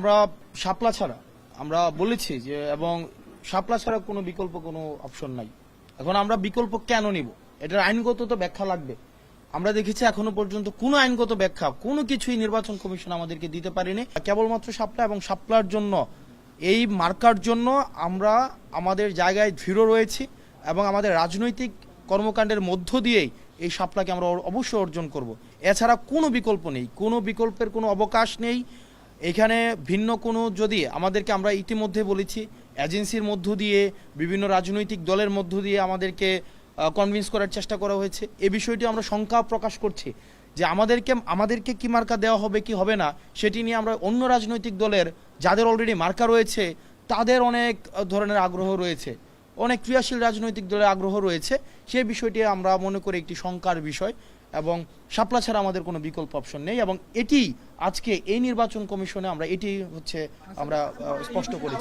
আমরা শাপলা ছাড়া, আমরা বলেছি যে, এবং শাপলা ছাড়া কোনো বিকল্প কোনো অপশন নাই। এখন আমরা বিকল্প কেন নিব? এটার আইনগত তো ব্যাখ্যা লাগবে। আমরা দেখেছি এখনও পর্যন্ত কোনো আইনগত ব্যাখ্যা, কোনো কিছুই নির্বাচন কমিশন আমাদেরকে দিতে পারেনি। কেবলমাত্র শাপলা এবং শাপলার জন্য, এই মার্কার জন্য আমরা আমাদের জায়গায় দৃঢ় রয়েছি এবং আমাদের রাজনৈতিক কর্মকাণ্ডের মধ্য দিয়েই এই শাপলাকে আমরা অবশ্যই অর্জন করব। এছাড়া কোনো বিকল্প নেই, কোনো বিকল্পের কোনো অবকাশ নেই। এখানে ভিন্ন কোনো যদি আমাদেরকে আমরা ইতিমধ্যে বলেছি, এজেন্সির মধ্য দিয়ে, বিভিন্ন রাজনৈতিক দলের মধ্য দিয়ে আমাদেরকে কনভিন্স করার চেষ্টা করা হয়েছে। এ বিষয়টি আমরা শঙ্কা প্রকাশ করছি যে আমাদেরকে আমাদেরকে কি মার্কা দেওয়া হবে কি হবে না, সেটি নিয়ে আমরা অন্য রাজনৈতিক দলের, যাদের অলরেডি মার্কা রয়েছে, তাদের অনেক ধরনের আগ্রহ রয়েছে। অনেক ক্রিয়াশীল রাজনৈতিক দলের আগ্রহ রয়েছে। সেই বিষয়টি আমরা মনে করি একটি শঙ্কার বিষয় এবং শাপলা ছাড়া আমাদের কোনো বিকল্প অপশন নেই এবং এটি আজকে এই নির্বাচন কমিশনে আমরা, এটি হচ্ছে আমরা স্পষ্ট করেছি।